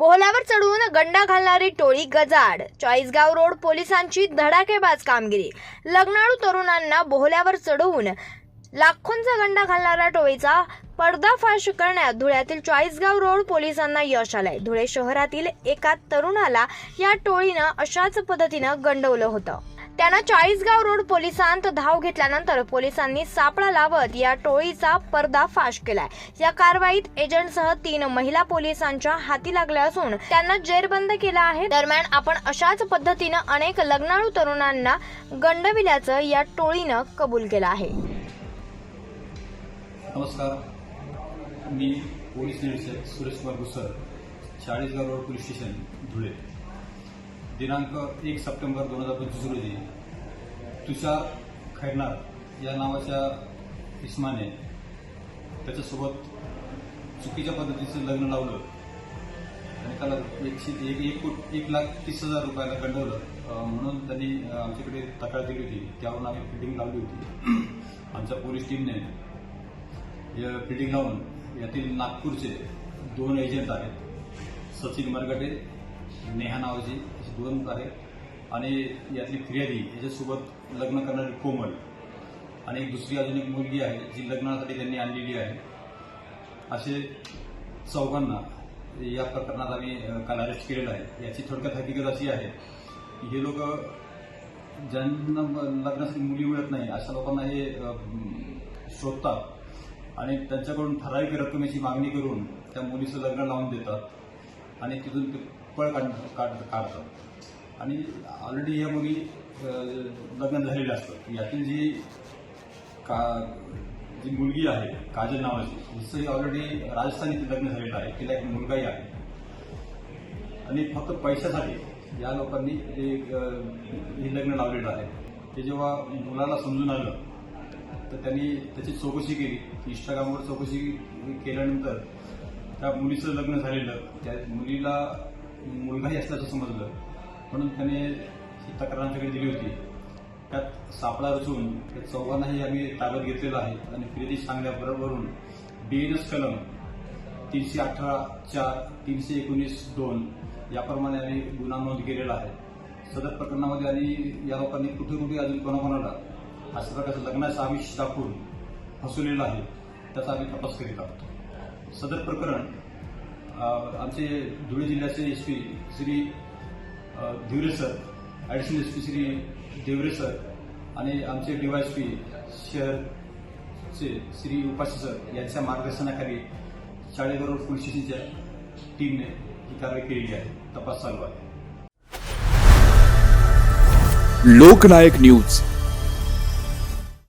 बोहल्यावर चढून गंडा घालणारी टोळी गजाड. चाळीसगाव रोड पोलिसांची धडाकेबाज कामगिरी. लग्नाळू तरुणांना बोहल्यावर चढवून लाखोंचा गंडा घालणाऱ्या टोळीचा पर्दाफाश करण्यात धुळ्यातील चाळीसगाव रोड पोलिसांना यश आलंय. धुळे शहरातील एका तरुणाला या टोळीनं अशाच पद्धतीनं गंडवलं होतं. त्यानं चाळीसगाव रोड पोलिसांत धाव घेतल्यानंतर पोलिसांनी सापळा लावत या टोळीचा पर्दाफाश केलाय. या कारवाईत एजंटसह तीन महिला पोलिसांच्या हाती लागल्या असून त्यांना जेरबंद केला आहे. दरम्यान आपण अशाच पद्धतीनं अनेक लग्नाळू तरुणांना गंडविल्याचं या टोळीनं कबूल केलं आहे. नमस्कार. मी पोलीस निरीक्षक Suresh Kumar Gusar Chalisgaon road police station Dhule. दिनांक एक सप्टेंबर दोन हजार पंचवीस रोजी तुषार खैरनार या नावाच्या इस्माने त्याच्यासोबत चुकीच्या पद्धतीचं लग्न लावलं. आणि त्याला एकशे एक एक कोट एक लाख तीस हजार रुपयाला गंडवलं. म्हणून त्यांनी आमच्याकडे तक्रार दिली होती. त्यावरून आम्ही फिटिंग लावली होती. आमच्या पोलीस टीमने या फिटिंग लावून यातील नागपूरचे दोन एजंट आहेत. सचिन मरगटे नेहा नावाची असे आहे आणि यातली फिर्यादी याच्यासोबत लग्न करणारी कोमल. आणि एक दुसरी अजून एक मुलगी आहे जी लग्नासाठी त्यांनी आणलेली आहे. असे चौघांना या प्रकरणात आम्ही काल अरेस्ट केलेलं आहे. याची थोडक्यात हकीकत अशी आहे की हे लोक ज्यांना लग्नासाठी मुली मिळत नाही अशा लोकांना हे शोधतात. आणि त्यांच्याकडून ठराविक रकमेची मागणी करून त्या मुलीचं लग्न लावून देतात. आणि तिथून ते पळ काढ काढ- काढतात आणि ऑलरेडी या मुली लग्न झालेले असतात यातील जी का जी मुलगी आहे काजल नावाची हिचंही ऑलरेडी राजस्थान इथे लग्न झालेलं आहे. तिला एक मुलगाही आहे. आणि फक्त पैशासाठी या लोकांनी हे हे लग्न लावलेलं आहे. ते जेव्हा मुलाला समजून आलं तर त्यांनी त्याची चौकशी केली. इंस्टाग्रामवर चौकशी केल्यानंतर त्या मुलीचं लग्न झालेलं त्या मुलीला मुलगाही असल्याचं समजलं म्हणून त्याने ही तक्रार आमच्याकडे दिली होती. त्यात सापळा रचून त्या चौघांनाही आम्ही ताब्यात घेतलेलं आहे. आणि फिर्यादी सांगण्याबरोबरून बीएनएस कलम तीनशे अठरा चार तीनशे एकोणीस दोन याप्रमाणे आम्ही गुन्हा नोंद केलेला आहे. सदर प्रकरणामध्ये आणि या लोकांनी कुठे कुठे अजून कोणाकोणाला अशा प्रकारचं लग्नाचं आमिष दाखवून फसवलेलं आहे त्याचा आम्ही तपास करीत आहोत. सदर प्रकरण आमचे धुळे जिल्ह्याचे S P Shri Dhiware sir additional S P Shri Deore sir आणि आमचे डीवायएसपी शहरचे श्री उपाशी सर यांच्या मार्गदर्शनाखाली शाळेबरोबर पोलीस स्टेशनच्या टीमने ही कारवाई केलेली आहे. तपास चालू आहे. लोकनायक न्यूज.